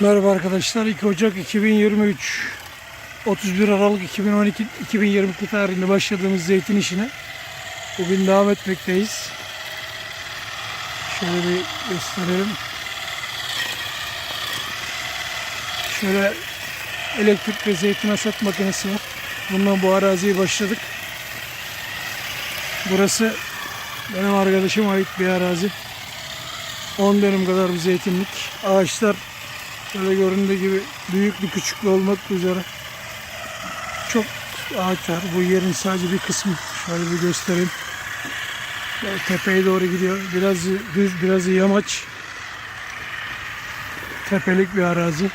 Merhaba arkadaşlar. 2 Ocak 2023 31 Aralık 2012 2022 tarihinde başladığımız zeytin işine bugün devam etmekteyiz. Şöyle bir gösterelim. Şöyle elektrikli zeytin hasat makinesi var. Bundan bu araziye başladık. Burası benim arkadaşıma ait bir arazi. 10 dönüm kadar bir zeytinlik. Ağaçlar Böyle göründüğü gibi büyüklü küçüklü olmak üzere çok ağaç var. Bu yerin sadece bir kısmı. Şöyle bir göstereyim. Böyle tepeye doğru gidiyor. Biraz düz, biraz yamaç. Tepelik bir arazi.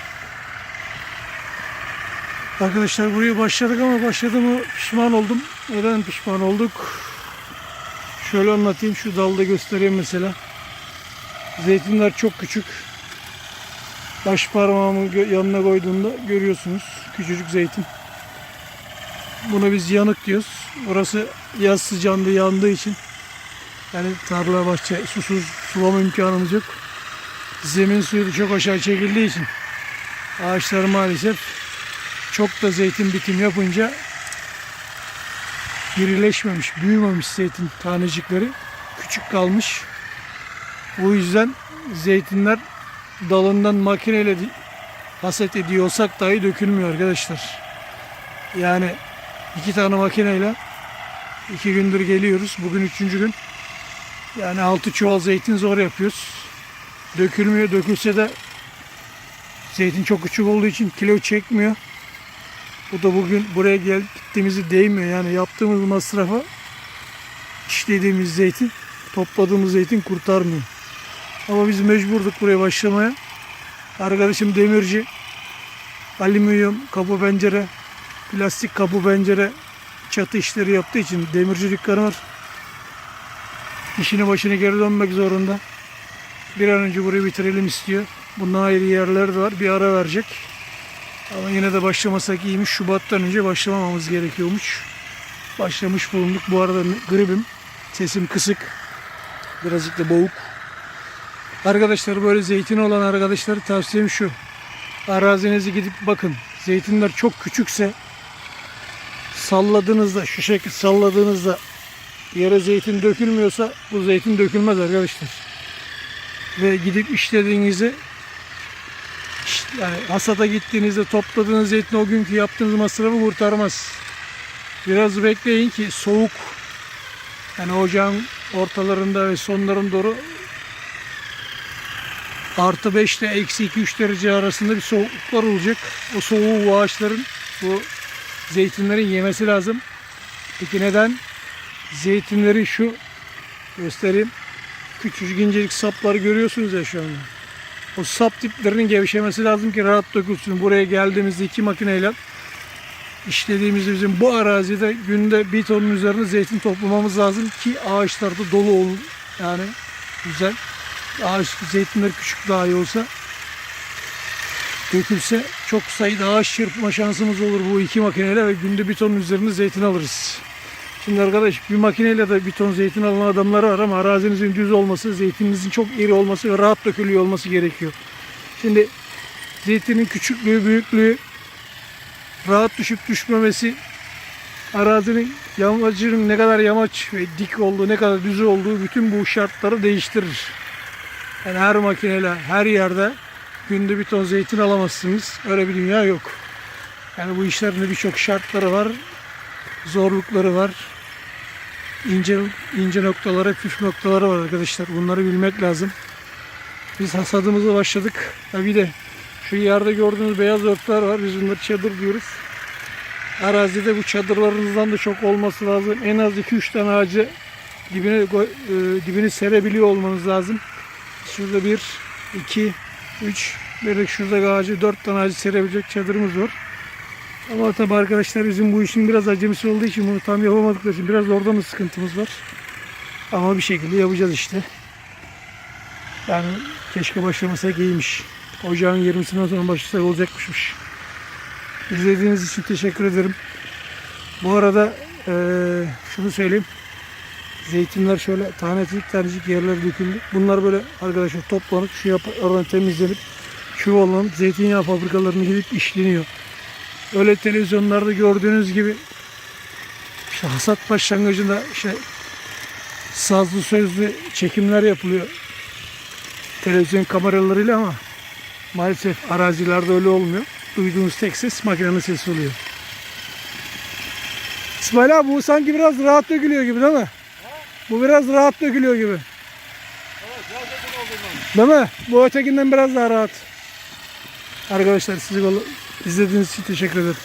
Arkadaşlar buraya başladık ama başladığımı pişman oldum. Neden pişman olduk? Şöyle anlatayım. Şu dalda göstereyim mesela. Zeytinler çok küçük. Baş parmağımı yanına koyduğumda görüyorsunuz. Küçücük zeytin. Buna biz yanık diyoruz. Orası yaz sıcağında yandığı için yani tarla bahçe susuz sulama imkanımız yok. Zemin suyu çok aşağı çekildiği için ağaçlar maalesef çok da zeytin bitim yapınca dirileşmemiş, büyümemiş zeytin tanecikleri. Küçük kalmış. Bu yüzden zeytinler dalından makineyle haset ediyorsak dahi dökülmüyor arkadaşlar. Yani iki tane makineyle iki gündür geliyoruz. Bugün üçüncü gün. Yani altı çuval zeytin zor yapıyoruz. Dökülmüyor. Dökülse de zeytin çok küçük olduğu için kilo çekmiyor. Bu da bugün buraya gel gittiğimizi değmiyor. Yani yaptığımız masrafa işlediğimiz zeytin, topladığımız zeytin kurtarmıyor. Ama biz mecburduk buraya başlamaya. Arkadaşım demirci. Alüminyum kapı pencere, plastik kapı pencere çatı işleri yaptığı için demirci dükkanı var. İşine başına geri dönmek zorunda. Bir an önce burayı bitirelim istiyor. Bundan ayrı yerler de var. Bir ara verecek. Ama yine de başlamasak iyiymiş. Şubat'tan önce başlamamamız gerekiyormuş. Başlamış bulunduk. Bu arada gribim. Sesim kısık. Birazcık da boğuk. Arkadaşlar böyle zeytin olan arkadaşları tavsiyem şu. Arazinizi gidip bakın. Zeytinler çok küçükse salladığınızda şu şekilde salladığınızda yere zeytin dökülmüyorsa bu zeytin dökülmez arkadaşlar. Ve gidip işlediğinizde işte yani hasata gittiğinizde topladığınız zeytin o günkü yaptığınız masrafı kurtarmaz. Biraz bekleyin ki soğuk yani ocağın ortalarında ve sonlarına doğru artı 5 ile eksi 2-3 derece arasında bir soğukluklar olacak. O soğuğu bu ağaçların, bu zeytinlerin yemesi lazım. Peki neden? Zeytinlerin şu göstereyim. Küçücük incelik sapları görüyorsunuz ya şu anda. O sap diplerinin gevşemesi lazım ki rahat dökülsün. Buraya geldiğimizde iki makineyle işlediğimizde bizim bu arazide günde bir tonun üzerinde zeytin toplamamız lazım ki ağaçlarda dolu olun. Yani güzel ağaç zeytinler küçük dahi olsa dökülse çok sayıda ağaç çırpma şansımız olur bu iki makineyle ve günde bir ton üzerinde zeytin alırız. Şimdi arkadaş bir makineyle de bir ton zeytin alan adamlar var ama arazinizin düz olması, zeytininizin çok iri olması ve rahat dökülüyor olması gerekiyor. Şimdi zeytinin küçüklüğü, büyüklüğü, rahat düşüp düşmemesi, arazinin yamacının ne kadar yamaç ve dik olduğu, ne kadar düz olduğu bütün bu şartları değiştirir. Yani her makineyle her yerde günde bir ton zeytin alamazsınız. Öyle bir dünya yok. Yani bu işlerin birçok şartları var. Zorlukları var. İnce ince noktaları, püf noktaları var arkadaşlar. Bunları bilmek lazım. Biz hasadımıza başladık. Ha de şu yerde gördüğünüz beyaz örtüler var. Biz bunları çadır diyoruz. Arazide bu çadırlarınızdan da çok olması lazım. En az 2-3 tane ağacı dibine, e, dibini serebiliyor olmanız lazım. Şurada bir, iki, üç, bir şurada ağacı, dört tane ağacı serebilecek çadırımız var. Ama tabi arkadaşlar bizim bu işin biraz acemisi olduğu için bunu tam yapamadıkları için biraz oradan da sıkıntımız var. Ama bir şekilde yapacağız işte. Yani keşke başlamasak iyiymiş. Ocağın 20'sinden sonra başlasak olacakmışmış. İzlediğiniz için teşekkür ederim. Bu arada eee, şunu söyleyeyim. Zeytinler şöyle tanecik tanecik yerler döküldü. Bunlar böyle arkadaşlar toplanıp şu yap oradan temizlenip çuvalın zeytinyağı fabrikalarına gidip işleniyor. Öyle televizyonlarda gördüğünüz gibi işte hasat başlangıcında işte sazlı sözlü çekimler yapılıyor. Televizyon kameralarıyla ama maalesef arazilerde öyle olmuyor. Duyduğunuz tek ses makinenin sesi oluyor. İsmail abi bu sanki biraz rahat dökülüyor gibi değil mi? Bu biraz rahat dökülüyor gibi. Değil mi? Bu ötekinden biraz daha rahat. Arkadaşlar sizi izlediğiniz için teşekkür ederim.